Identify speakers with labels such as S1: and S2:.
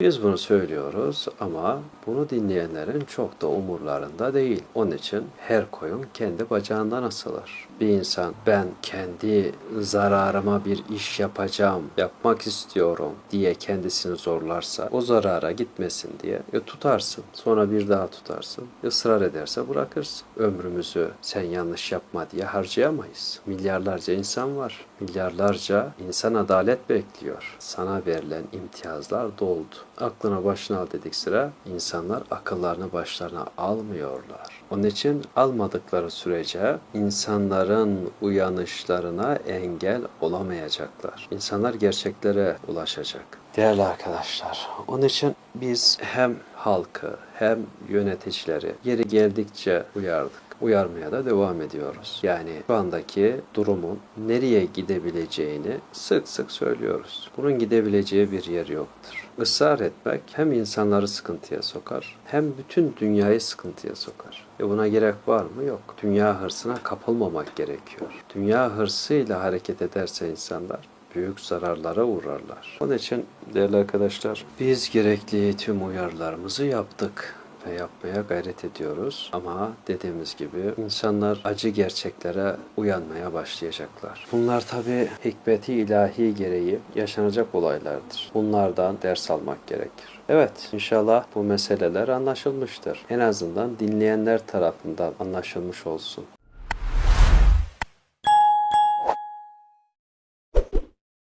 S1: Biz bunu söylüyoruz ama bunu dinleyenlerin çok da umurlarında değil. Onun için her koyun kendi bacağından asılır. Bir insan ben kendi zararıma bir iş yapacağım, yapmak istiyorum diye kendisini zorlarsa o zarara gitmesin diye ya tutarsın. Sonra bir daha tutarsın. Israr ederse bırakırsın. Ömrümüzü sen yanlış yapma diye harcayamayız. Milyarlarca insan var. Milyarlarca insan adalet bekliyor. Sana verilen imtiyazlar doldu. Aklına başına al dedik sıra insanlar akıllarını başlarına almıyorlar. Onun için almadıkları sürece insanların uyanışlarına engel olamayacaklar. İnsanlar gerçeklere ulaşacak. Değerli arkadaşlar, onun için biz hem halkı hem yöneticileri yeri geldikçe uyardık uyarmaya da devam ediyoruz. Yani şu andaki durumun nereye gidebileceğini sık sık söylüyoruz. Bunun gidebileceği bir yer yoktur. Israr etmek hem insanları sıkıntıya sokar hem bütün dünyayı sıkıntıya sokar. E buna gerek var mı? Yok. Dünya hırsına kapılmamak gerekiyor. Dünya hırsıyla hareket ederse insanlar büyük zararlara uğrarlar. Onun için değerli arkadaşlar biz gerekli tüm uyarılarımızı yaptık ve yapmaya gayret ediyoruz. Ama dediğimiz gibi insanlar acı gerçeklere uyanmaya başlayacaklar. Bunlar tabi hikmeti ilahi gereği yaşanacak olaylardır. Bunlardan ders almak gerekir. Evet, inşallah bu meseleler anlaşılmıştır. En azından dinleyenler tarafından anlaşılmış olsun.